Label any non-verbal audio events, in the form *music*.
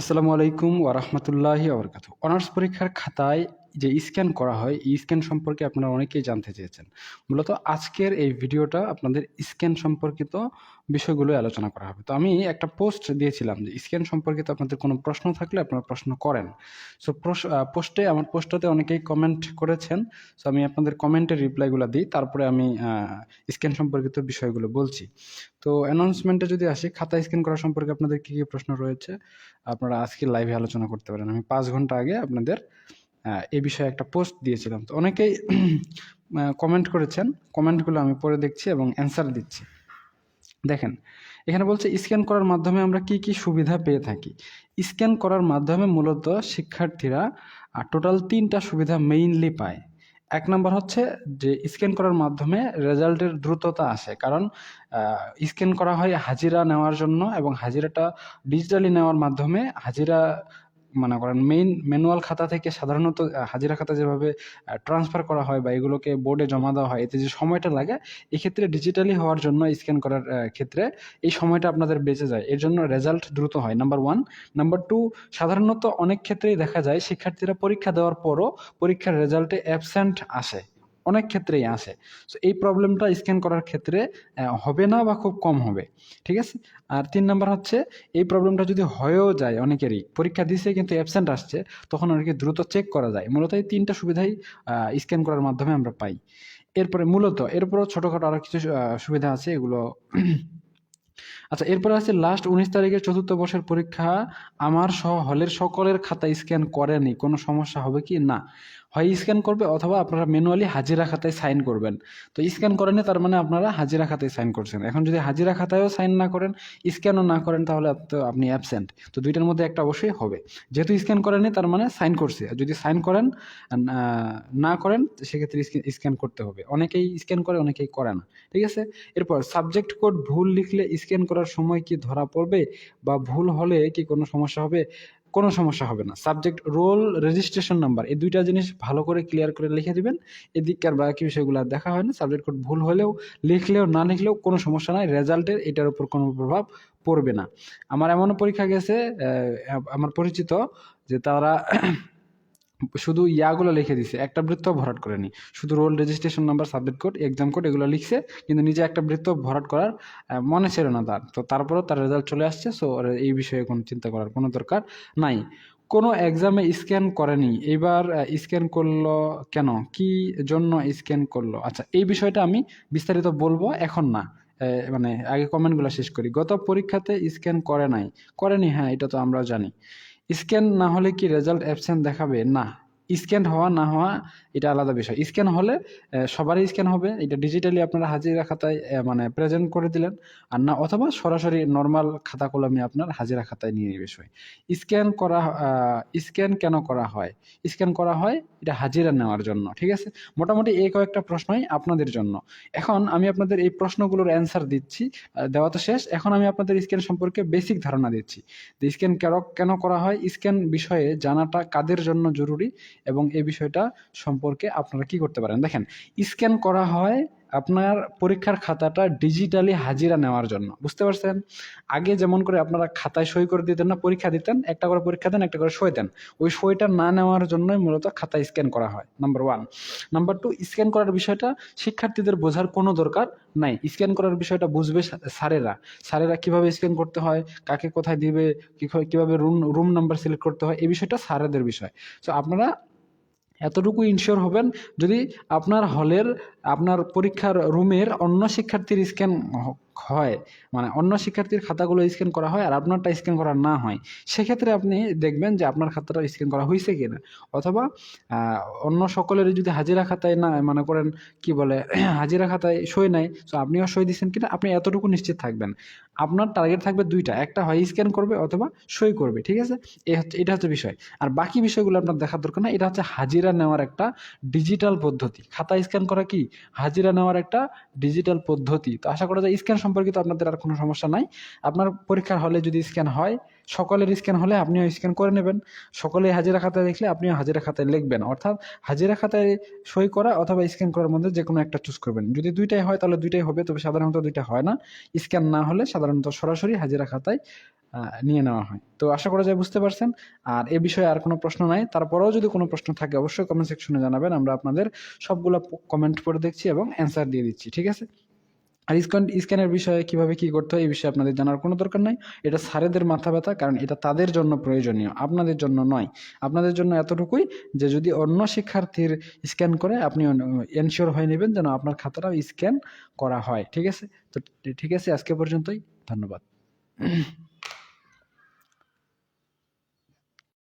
আসসালামু আলাইকুম ওরহমতুল্লাহি আবরকাত অনার্স পরীক্ষার খাতায় যে স্ক্যান করা হয়, এই স্ক্যান সম্পর্কে আপনারা অনেকেই জানতে চেয়েছেন। মূলত আজকের এই ভিডিওটা আপনাদের স্ক্যান সম্পর্কিত বিষয়গুলো আলোচনা করা হবে। তো আমি একটা পোস্ট দিয়েছিলাম যে স্ক্যান সম্পর্কিত আপনাদের কোনো প্রশ্ন থাকলে আপনারা প্রশ্ন করেন। সো পোস্টে আমার পোস্টটাতে অনেকেই কমেন্ট করেছেন। সো আমি আপনাদের কমেন্টের রিপ্লাইগুলো দিই, তারপরে আমি স্ক্যান সম্পর্কিত বিষয়গুলো বলছি। তো অ্যানাউন্সমেন্টে যদি আসি, খাতা স্ক্যান করা সম্পর্কে আপনাদের কী কী প্রশ্ন রয়েছে, আপনারা আজকে লাইভে আলোচনা করতে পারেন। আমি পাঁচ ঘণ্টা আগে আপনাদের এই বিষয়ে একটা পোস্ট দিয়েছিলাম। তো অনেকেই *clears throat* কমেন্ট করেছেন। কমেন্টগুলো আমি পড়ে দেখছি এবং অ্যান্সার দিচ্ছি। দেখেন, এখানে বলছে স্ক্যান করার মাধ্যমে আমরা কি কি সুবিধা পেয়ে থাকি? স্ক্যান করার মাধ্যমে মূলত শিক্ষার্থীরা টোটাল তিনটা সুবিধা মেইনলি পায়। এক নম্বর হচ্ছে যে স্ক্যান করার মাধ্যমে রেজাল্টের দ্রুততা আসে। কারণ স্ক্যান করা হয় হাজিরা নেওয়ার জন্য এবং হাজিরাটা ডিজিটালি নেওয়ার মাধ্যমে হাজিরা মনে করেন মেইন ম্যানুয়াল খাতা থেকে সাধারণত হাজিরা খাতা যেভাবে ট্রান্সফার করা হয় বা এগুলোকে বোর্ডে জমা দেওয়া হয়, এতে যে সময়টা লাগে, এক্ষেত্রে ডিজিটালি হওয়ার জন্য স্ক্যান করার ক্ষেত্রে এই সময়টা আপনাদের বেঁচে যায়। এর জন্য রেজাল্ট দ্রুত হয় নাম্বার ওয়ান নাম্বার টু সাধারণত অনেক ক্ষেত্রেই দেখা যায়, শিক্ষার্থীরা পরীক্ষা দেওয়ার পরও পরীক্ষার রেজাল্টে অ্যাবসেন্ট আসে। অনেক ক্ষেত্রেই আসে সো এই প্রবলেমটা স্ক্যান করার ক্ষেত্রে হবে না বা খুব কম হবে। ঠিক আছে? আর তিন নাম্বার হচ্ছে, এই প্রবলেমটা যদি হয়েও যায় অনেকেরই, পরীক্ষা দিছে কিন্তু অ্যাবসেন্ট আসছে, তখন অনেকে দ্রুত চেক করা যায়। মূলত এই তিনটা সুবিধাই স্ক্যান করার মাধ্যমে আমরা পাই। এরপরে মূলত, এরপরও ছোটোখাটো আরও কিছু সুবিধা আছে, এগুলো *clears throat* আচ্ছা এরপরে আছে লাস্ট উনিশ তারিখের চতুর্থ বর্ষের পরীক্ষা, আমার সহ, হলের সকলের খাতা স্ক্যান করেনি, কোনো সমস্যা হবে কি? না। হয় স্ক্যান করবে অথবা আপনারা ম্যানুয়ালি হাজিরা খাতায় সাইন করবেন। তো স্ক্যান করেনি তার মানে আপনারা হাজিরা খাতায় সাইন করছেন। এখন যদি হাজিরা খাতায়ও সাইন না করেন স্ক্যানও না করেন, তাহলে তো আপনি অ্যাবসেন্ট তো দুইটার মধ্যে একটা অবশ্যই হবে। যেহেতু স্ক্যান করেনি তার মানে সাইন করছে। যদি সাইন করেন না করেন সেক্ষেত্রে স্ক্যান করতে হবে। অনেকেই স্ক্যান করে, অনেকেই করে না। ঠিক আছে? এরপর সাবজেক্ট কোড ভুল লিখলে স্ক্যান করার সময় কি ধরা পড়বে? বা ভুল হলে কি কোনো সমস্যা হবে? কোনো সমস্যা হবে না। সাবজেক্ট রোল রেজিস্ট্রেশন নাম্বার এই দুইটা জিনিস ভালো করে ক্লিয়ার করে লিখে দিবেন। এদিককার বাকি বিষয়গুলো আর দেখা হয় না। সাবজেক্ট কোড ভুল হলেও, লিখলেও, না লিখলেও কোনো সমস্যা নাই। রেজাল্টের এটার উপর কোনো প্রভাব পড়বে না। আমার এমনও পরীক্ষা গেছে আমার পরিচিত যে তারা শুধু ইয়াগুলো লিখে দিছে, একটা বৃত্ত ভরাট করেনি। শুধু roll registration number subject code exam code এগুলো লিখছে, কিন্তু নিজে একটা বৃত্ত ভরাট করার মনে ছিল না তার। তো তারপরেও তার রেজাল্ট চলে আসছে সো এই বিষয়ে কোনো চিন্তা করার কোনো দরকার নাই। কোনো এক্সামে স্ক্যান করেনি, এবার স্ক্যান করল কেন? কি জন্য স্ক্যান করল? আচ্ছা এই বিষয়টা আমি বিস্তারিত বলব এখন না। মানে আগে কমেন্টগুলো শেষ করি। গত পরীক্ষাতে স্ক্যান করে নাই। করেনি হ্যাঁ এটা তো আমরা জানি। স্ক্যান না হলে কি রেজাল্ট অ্যাবসেন্ট দেখাবে? না। স্ক্যান হওয়া না হওয়া এটা আলাদা বিষয়। স্ক্যান হলে সবারই স্ক্যান হবে। এটা ডিজিটালি আপনারা হাজিরা খাতায় মানে প্রেজেন্ট করে দিলেন। আর না, অথবা সরাসরি নর্মাল খাতা কলমে আপনার হাজিরা খাতায় নিয়ে বিষয়। স্ক্যান করা স্ক্যান কেন করা হয়? স্ক্যান করা হয় এটা হাজিরা নেওয়ার জন্য, ঠিক আছে? মোটামুটি এই কয়েকটা প্রশ্নই আপনাদের জন্য। এখন আমি আপনাদের এই প্রশ্নগুলোর অ্যান্সার দিচ্ছি দেওয়া তো শেষ। এখন আমি আপনাদের স্ক্যান সম্পর্কে বেসিক ধারণা দিচ্ছি। স্ক্যান কেন কেন করা হয়? স্ক্যান বিষয়ে জানাটা কাদের জন্য জরুরি? এবং এই বিষয়টা সম্পর্কে আপনারা কি করতে পারেন? দেখেন স্ক্যান করা হয় আপনার পরীক্ষার খাতাটা ডিজিটালি হাজিরা নেওয়ার জন্য, বুঝতে পারছেন? আগে যেমন করে আপনারা খাতায় সই করে দিতেন না, পরীক্ষা দিতেন, একটা করে পরীক্ষা দেন, একটা করে সই দেন। ওই সইটা না নেওয়ার জন্যই মূলত খাতায় স্ক্যান করা হয় number one number two scan করার বিষয়টা শিক্ষার্থীদের বোঝার কোনো দরকার নাই। স্ক্যান করার বিষয়টা বুঝবে স্যারেরা। স্যারেরা কীভাবে স্ক্যান করতে হয়, কাকে কোথায় দিবে কীভাবে রুম রুম নাম্বার সিলেক্ট করতে হয়, এই বিষয়টা স্যারেদের বিষয়। সো আপনারা এতটুকু ইনশিওর হবেন যদি আপনার হলের আপনার পরীক্ষার রুমের অন্য শিক্ষার্থীর স্ক্যান হয় মানে অন্য শিক্ষার্থীর খাতাগুলো স্ক্যান করা হয় আর আপনারটা স্ক্যান করা না হয়। সেক্ষেত্রে আপনি দেখবেন যে আপনার খাতাটা স্ক্যান করা হয়েছে কি না অথবা অন্য সকলের যদি হাজিরা খাতায় না, মনে করেন কি বলে, *clears throat* হাজিরা খাতায় সই নাই, তো আপনিও সই দিচ্ছেন কিনা, আপনি এতটুকু নিশ্চিত থাকবেন। আপনার টার্গেট থাকবে দুইটা, একটা হয় স্ক্যান করবে অথবা সই করবে, ঠিক আছে? এটা হচ্ছে বিষয়। আর বাকি বিষয়গুলো আপনার দেখার দরকার না এটা হচ্ছে হাজিরা নেওয়ার একটা ডিজিটাল পদ্ধতি। খাতা স্ক্যান করা কি? হাজিরা নেওয়ার একটা ডিজিটাল পদ্ধতি। তো আশা করা যায় স্ক্যান সম্পর্কিত আপনাদের আর কোনো সমস্যা নাই। আপনার পরীক্ষার হলে যদি স্ক্যান হয়, সকলের স্ক্যান হলে আপনিও স্ক্যান করে নেবেন। সকলে হাজিরা খাতায় লিখলে আপনিও হাজিরা খাতায় লিখবেন। অর্থাৎ হাজিরা খাতায় সই করা অথবা স্ক্যান করার মধ্যে যে কোনো একটা চুজ করবেন। যদি দুইটাই হয় তাহলে দুইটাই হবে, তবে সাধারণত দুইটা হয় না। স্ক্যান না হলে সাধারণত সরাসরি হাজিরা খাতায় নিয়ে নেওয়া হয়। তো আশা করা যায় বুঝতে পারছেন। আর এ বিষয়ে আর কোনো প্রশ্ন নাই। তারপরেও যদি কোনো প্রশ্ন থাকে অবশ্যই কমেন্ট সেকশনে জানাবেন। আমরা আপনাদের সবগুলো কমেন্ট করে দেখছি এবং অ্যান্সার দিয়ে দিচ্ছি। ঠিক আছে? আর স্ক্যান স্ক্যানের বিষয়ে কীভাবে কি করতে হয় এই বিষয়ে আপনাদের জানার কোনো দরকার নাই। এটা স্যারেদের মাথা ব্যথা, কারণ এটা তাদের জন্য প্রয়োজনীয়, আপনাদের জন্য নয়। আপনাদের জন্য এতটুকুই যে যদি অন্য শিক্ষার্থীর স্ক্যান করে, আপনি এনশিওর হয়ে নেবেন যেন আপনার খাতাটাও স্ক্যান করা হয়। ঠিক আছে? তো, ঠিক আছে? আজকে পর্যন্তই। ধন্যবাদ।